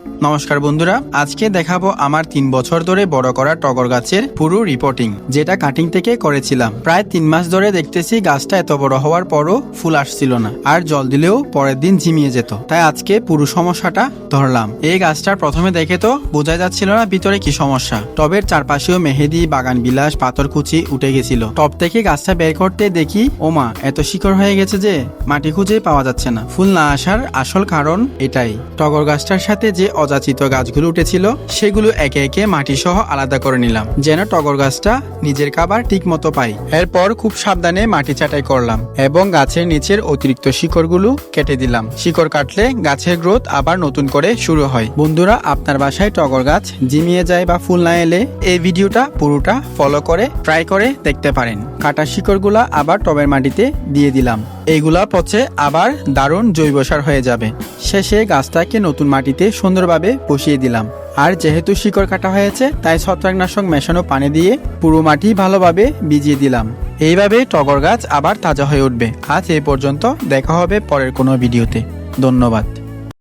নমস্কার বন্ধুরা, আজকে দেখাবো আমার তিন বছর ধরে বড় করা টগর গাছের পুরো রিপোর্টিং যেটা কাটিং থেকে করেছিলাম। প্রায় তিন মাস ধরে দেখতেছি গাছটা এত বড় হওয়ার পরও ফুল আসছিল না, আর জল দিলেও পরের দিন ঝিমিয়ে যেত। তাই আজকে পুরো সমস্যাটা ধরলাম। এই গাছটার প্রথমে দেখে তো বোঝা যাচ্ছিল না ভিতরে কি সমস্যা। টবের চারপাশেও মেহেদি বাগান বিলাস পাথরকুচি উঠে গেছিল। টব থেকে গাছটা বের করতে দেখি, ওমা, এত শিকড় হয়ে গেছে যে মাটি খুঁজে পাওয়া যাচ্ছে না। ফুল না আসার আসল কারণ এটাই। টগর গাছটার সাথে যে অযাচিত গাছগুলো উঠেছিল, সেগুলো একে একে মাটি সহ আলাদা করে নিলাম, যেন টগর গাছটা নিজের খাবার ঠিক মতো পাই এরপর খুব সাবধানে মাটি ছাঁটাই করলাম এবং গাছের নিচের অতিরিক্ত শিকড়গুলো কেটে দিলাম। শিকড় কাটলে গাছের গ্রোথ আবার নতুন করে শুরু হয়। বন্ধুরা, আপনার বাসায় টগর গাছ জিমিয়ে যায় বা ফুল না এলে এই ভিডিওটা পুরোটা ফলো করে ট্রাই করে দেখতে পারেন। কাটা শিকড়গুলা আবার টবের মাটিতে দিয়ে দিলাম। এইগুলা পচে আবার দারুণ জৈব সার হয়ে যাবে। শেষে গাছটাকে নতুন মাটিতে সুন্দরভাবে বসিয়ে দিলাম। আর যেহেতু শিকড় কাটা হয়েছে, তাই ছত্রাকনাশক মেশানো পানি দিয়ে পুরো মাটি ভালোভাবে ভিজিয়ে দিলাম। এইভাবে টগর গাছ আবার তাজা হয়ে উঠবে। আজ এই পর্যন্ত দেখা হবে পরের কোনো ভিডিওতে। ধন্যবাদ।